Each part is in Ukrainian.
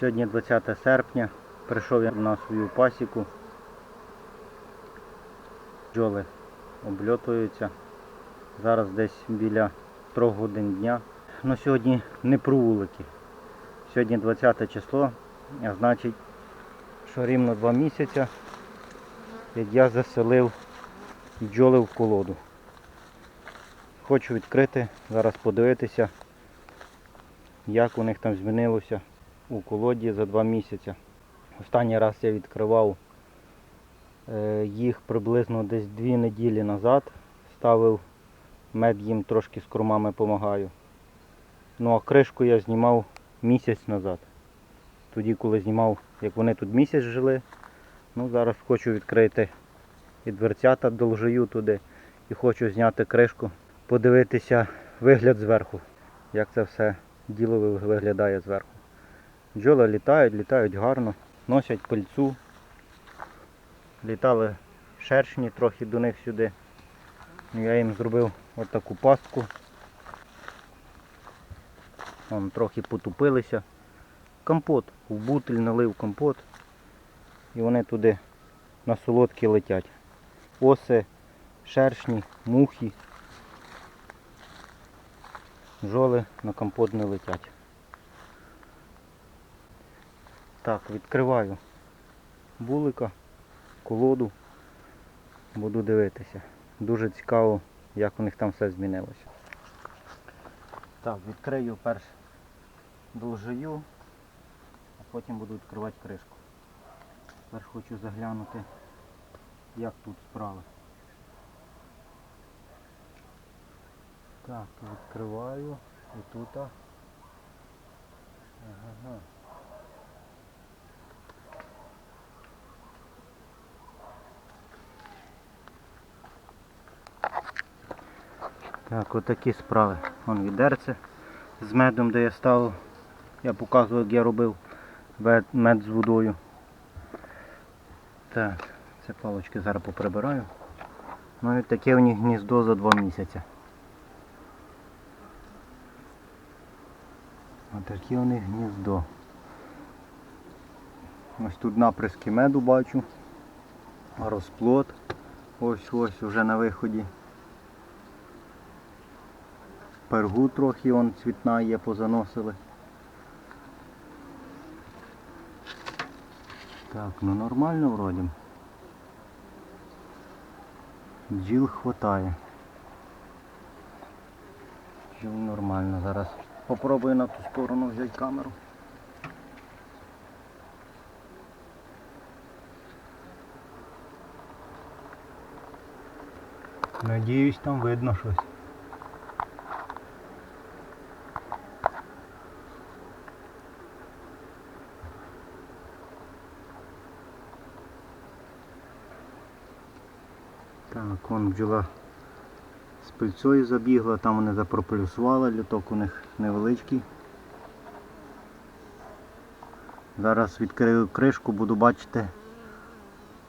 Сьогодні 20 серпня. Прийшов я на свою пасіку. Бджоли обльотуються. Зараз десь біля 3 годин дня. Ну сьогодні не про вулики. Сьогодні 20 число, а значить, що рівно 2 місяці, як я заселив бджоли в колоду. Хочу відкрити, зараз подивитися, як у них там змінилося у колоді за 2 місяці. Останній раз я відкривав е, їх приблизно десь 2 неділі назад. Ставив мед їм трошки з кормами допомагаю. Ну а кришку я знімав місяць назад. Тоді, коли знімав, як вони тут місяць жили. Ну зараз хочу відкрити і дверцята должую туди і хочу зняти кришку, подивитися вигляд зверху, як це все діло виглядає зверху. Бджоли літають, літають гарно, носять пильцу. Літали шершні трохи до них сюди. Ну, Я їм зробив от таку пастку. Вон трохи потупилися. Компот. В бутиль налив компот. І вони туди на солодкі летять. Оси, шершні, мухи. Жоли на компот не летять. Так, відкриваю булика, колоду. Буду дивитися. Дуже цікаво, як у них там все змінилося. Так, відкрию перш довжию, а потім буду відкривати кришку. Тепер хочу заглянути, як тут справи. Так, відкриваю і тут. Ага. Так, отакі справи. Вон відерце з медом, де я ставив. Я показував, як я робив мед з водою. Так, це палочки зараз поприбираю. Ну і таке у них гніздо за два місяці. Отаке у них гніздо. Ось тут наприски меду бачу. Розплод. Ось ось вже на виході. Пергу трохи он цвітна є, позаносили. Так, ну нормально вроді. Бджіл хватає. Бджіл нормально. Зараз попробую на ту сторону взяти камеру. Надіюсь, там видно щось. Так, вон бджола з пильцою забігла, там вони запроплюсували, люток у них невеличкий. Зараз відкрию кришку, буду бачити,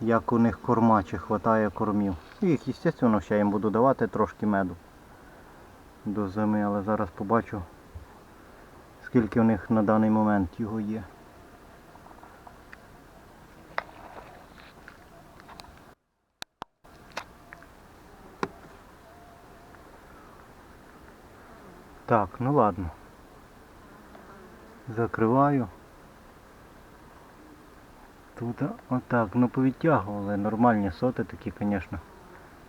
як у них корма, чи хватає кормів. Їх, звісно, ще їм буду давати трошки меду до зими, але зараз побачу, скільки у них на даний момент його є. Так, ну ладно. Закриваю. Тут отак, ну повідтягували. Нормальні соти такі, звісно,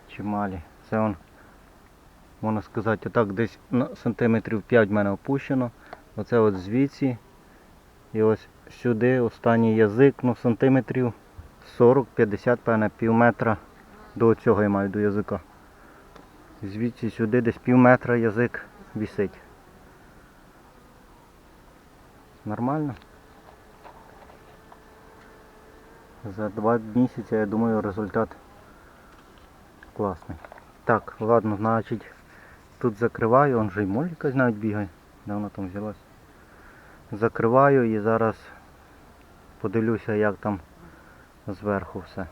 чималі. Це он, можна сказати, отак десь на сантиметрів 5 в мене опущено. Оце от звідси. І ось сюди останній язик, ну сантиметрів 40-50, певне, пів метра до цього я маю до язика. Звідси сюди десь пів метра язик висить. Нормально? За два місяці, я думаю, результат класний. Так, ладно, значить, тут закриваю, он же й моль якась навіть бігає. Де вона там взялась? Закриваю і зараз подивлюся, як там зверху все.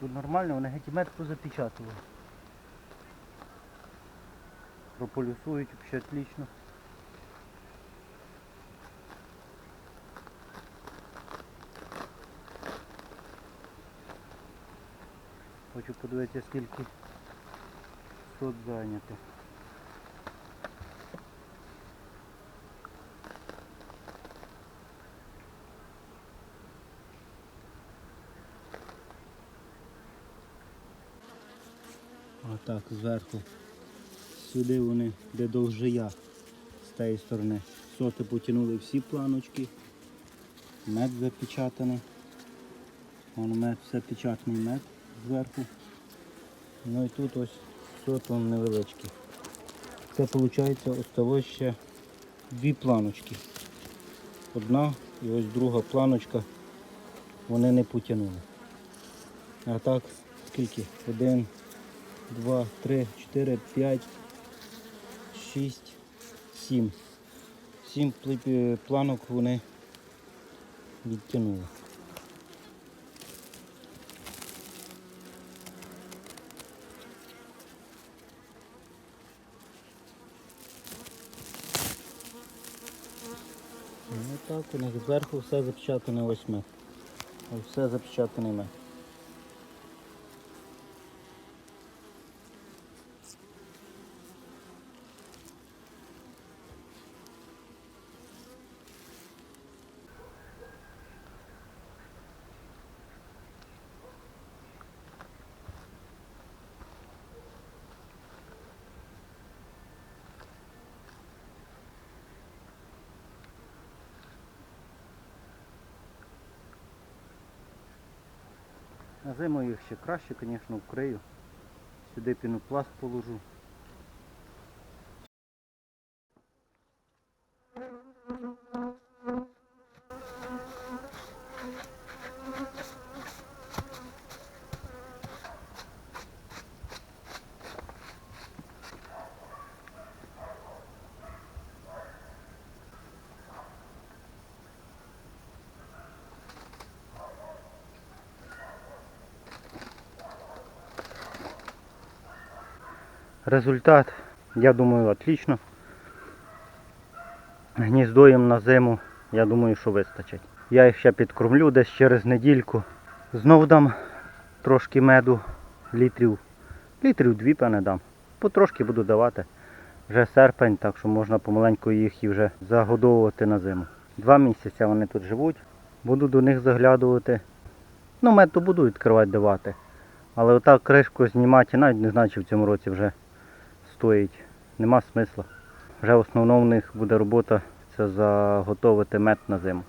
Тут нормально, вони геть мед позапечатували. Прополюсують взагалі отлично. Хочу подивитися скільки сот зайнято. Отак зверху. Сюди вони, де довжия з тієї сторони. Соти потягнули всі планочки. Мед запечатаний. Вон мед, все печатний мед зверху. Ну і тут ось сот он невеличкий. Це виходить осталось ще дві планочки. Одна і ось друга планочка. Вони не потягнули. А так, скільки? Один, два, три, чотири, п'ять, шість, сім. Сім плип- планок вони відтягнули. Ну так, у них зверху все запечатане ось. Ось все запечатаний мед. На зиму їх ще краще, звісно, вкрию. Сюди пінопласт положу. Результат, я думаю, отлично. Гніздо їм на зиму, я думаю, що вистачить. Я їх ще підкормлю десь через недільку. Знову дам трошки меду, літрів, літрів дві певне дам. Потрошки буду давати. Вже серпень, так що можна помаленьку їх і вже загодовувати на зиму. Два місяці вони тут живуть. Буду до них заглядувати. Ну, мед то буду відкривати давати. Але отак кришку знімати, навіть не знаю, чи в цьому році вже стоїть. Нема смисла. Вже основна в них буде робота це заготовити мед на зиму.